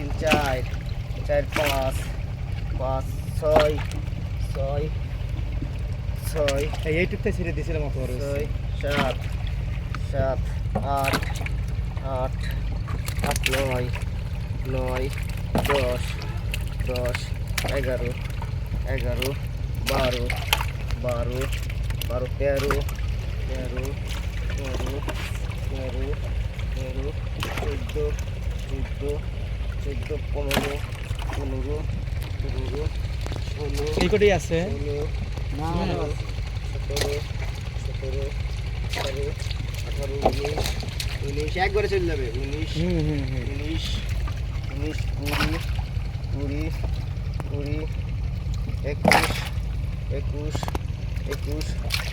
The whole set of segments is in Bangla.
তিন চার চার পাঁচ পাঁচ ছয় ছয় ছয় এই এইটুকটাই ছেড়ে দিয়েছিলাম অত বড় ছয় সাত সাত আট আট আট নয় নয় দশ দশ এগারো এগারো বারো বারো বারো তেরো তেরো তেরো তেরো তেরো চোদ্দ চোদ্দ চোদ্দ পনেরো পনেরো পনেরো ষোলো এই কটাই আছে? ষোলো সতেরো সতেরো সতেরো আঠারো আঠারো উনিশ উনিশ একবারে চলে যাবে উনিশ উনিশ উনিশ কুড়ি কুড়ি কুড়ি একুশ একুশ একুশ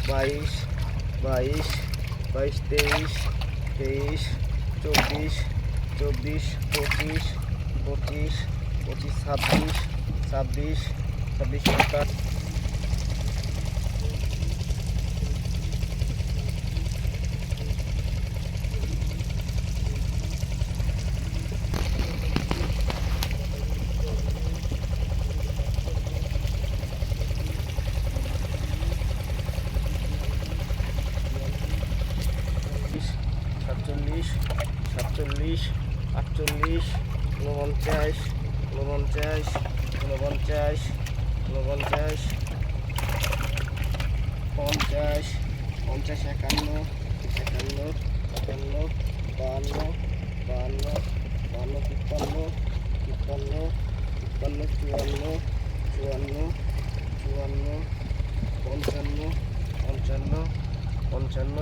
বাইশ বাইশ বাইশ তেইশ তেইশ চব্বিশ চব্বিশ পঁচিশ পঁচিশ পঁচিশ ছাব্বিশ ছাব্বিশ ছাব্বিশ সাতাশ। সাতচল্লিশ সাতচল্লিশ আটচল্লিশ ঊনপঞ্চাশ ঊনপঞ্চাশ ঊনপঞ্চাশ ঊনপঞ্চাশ, পঞ্চাশ পঞ্চাশ একান্ন একান্ন একান্ন বাহান্ন বাহান্ন বাহান্ন তিপ্পান্ন তিপ্পান্ন তিপ্পান্ন, চুয়ান্ন চুয়ান্ন চুয়ান্ন, পঞ্চান্ন পঞ্চান্ন পঞ্চান্ন।